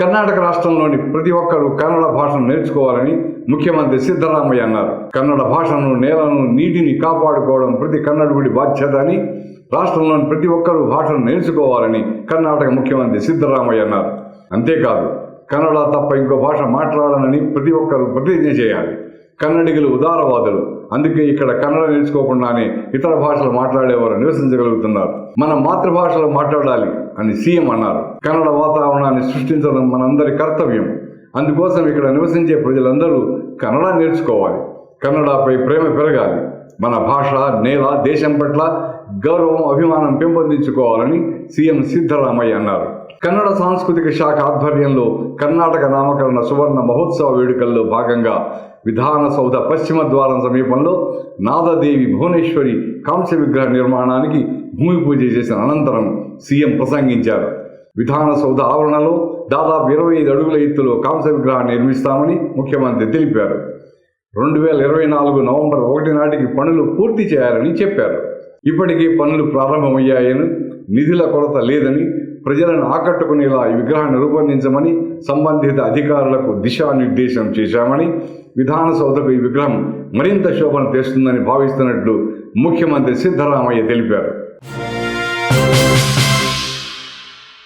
కర్ణాటక రాష్ట్రంలోని ప్రతి ఒక్కరూ కన్నడ భాషను నేర్చుకోవాలని ముఖ్యమంత్రి సిద్ధరామయ్య అన్నారు. కన్నడ భాషను నేలను నీటిని కాపాడుకోవడం ప్రతి కన్నడుగుడి బాధ్యత అని రాష్ట్రంలోని ప్రతి ఒక్కరూ భాషను నేర్చుకోవాలని కర్ణాటక ముఖ్యమంత్రి సిద్ధరామయ్య అన్నారు. అంతేకాదు కన్నడ తప్ప ఇంకో భాష మాట్లాడాలని ప్రతి ఒక్కరూ ప్రతిజ్ఞ చేయాలి. కన్నడిగలు ఉదారవాదులు. అందుకే ఇక్కడ కన్నడ నేర్చుకోకుండానే ఇతర భాషలు మాట్లాడేవారు నివసించగలుగుతున్నారు. మన మాతృభాషలో మాట్లాడాలి అని సీఎం అన్నారు. కన్నడ వాతావరణాన్ని సృష్టించడం మనందరి కర్తవ్యం. అందుకోసం ఇక్కడ నివసించే ప్రజలందరూ కన్నడ నేర్చుకోవాలి. కన్నడపై ప్రేమ పెరగాలి. మన భాష నేల దేశం పట్ల గౌరవం అభిమానం పెంపొందించుకోవాలని సీఎం సిద్ధరామయ్య అన్నారు. కన్నడ సాంస్కృతిక శాఖ ఆధ్వర్యంలో కర్ణాటక నామకరణ సువర్ణ మహోత్సవ వేడుకల్లో భాగంగా విధానసౌధ పశ్చిమ ద్వారం సమీపంలో నాదదేవి భువనేశ్వరి కాంస్య విగ్రహ నిర్మాణానికి భూమి పూజ చేసిన అనంతరం సీఎం ప్రసంగించారు. విధానసౌధ ఆవరణలో దాదాపు ఇరవై ఐదు అడుగుల ఎత్తులో కాంస్య విగ్రహాన్ని నిర్మిస్తామని ముఖ్యమంత్రి తెలిపారు. రెండు వేల ఇరవై నాలుగు నవంబర్ ఒకటి నాటికి పనులు పూర్తి చేయాలని చెప్పారు. ఇప్పటికీ పనులు ప్రారంభమయ్యాయని నిధుల కొరత లేదని ప్రజలను ఆకట్టుకునేలా ఈ విగ్రహాన్ని రూపొందించమని సంబంధిత అధికారులకు దిశానిర్దేశం చేశామని విధానసౌధకు ఈ విగ్రహం మరింత శోభను తెస్తుందని భావిస్తున్నట్లు ముఖ్యమంత్రి సిద్ధరామయ్య తెలిపారు.